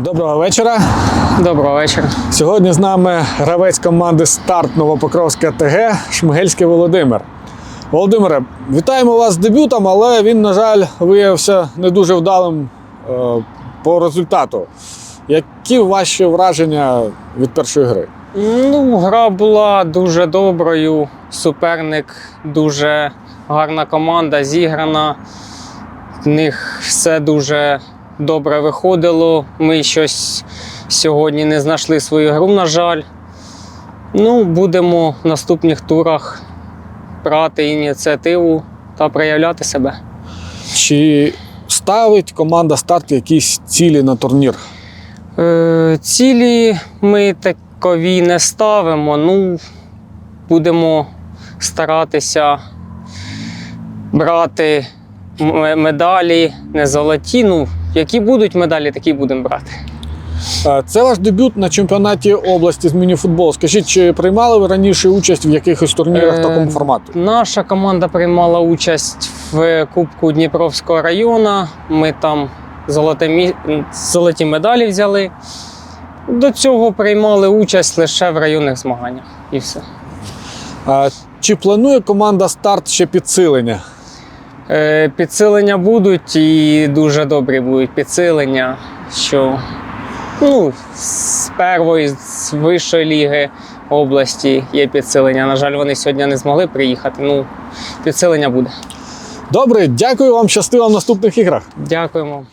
Доброго вечора. Доброго вечора. Сьогодні з нами гравець команди Старт Новопокровська ТГ Шмигельський Володимир. Володимире, вітаємо вас з дебютом, але він, на жаль, виявився не дуже вдалим е, по результату. Які ваші враження від першої гри? Ну, гра була дуже доброю. Суперник дуже гарна команда, зіграна. В них все дуже добре виходило. Ми щось сьогодні не знайшли свою гру, на жаль. Ну, будемо в наступних турах брати ініціативу та проявляти себе. Чи ставить команда Старт якісь цілі на турнір? Е, цілі ми такові не ставимо. Ну, будемо старатися брати медалі, не золоті. Ну, які будуть медалі, такі будемо брати. Це ваш дебют на чемпіонаті області з мініфутболу. Скажіть, чи приймали ви раніше участь в якихось турнірах Е, такому формату? Наша команда приймала участь в Кубку Дніпровського району. Ми там золоте мі- золоті медалі взяли. До цього приймали участь лише в районних змаганнях. І все. Е, Чи планує команда Старт ще підсилення? Е, Підсилення будуть і дуже добрі будуть підсилення, що ну, з першої, з вищої ліги області є підсилення. На жаль, вони сьогодні не змогли приїхати. Ну, підсилення буде. Добре, дякую вам, щастива в наступних іграх. Дякуємо.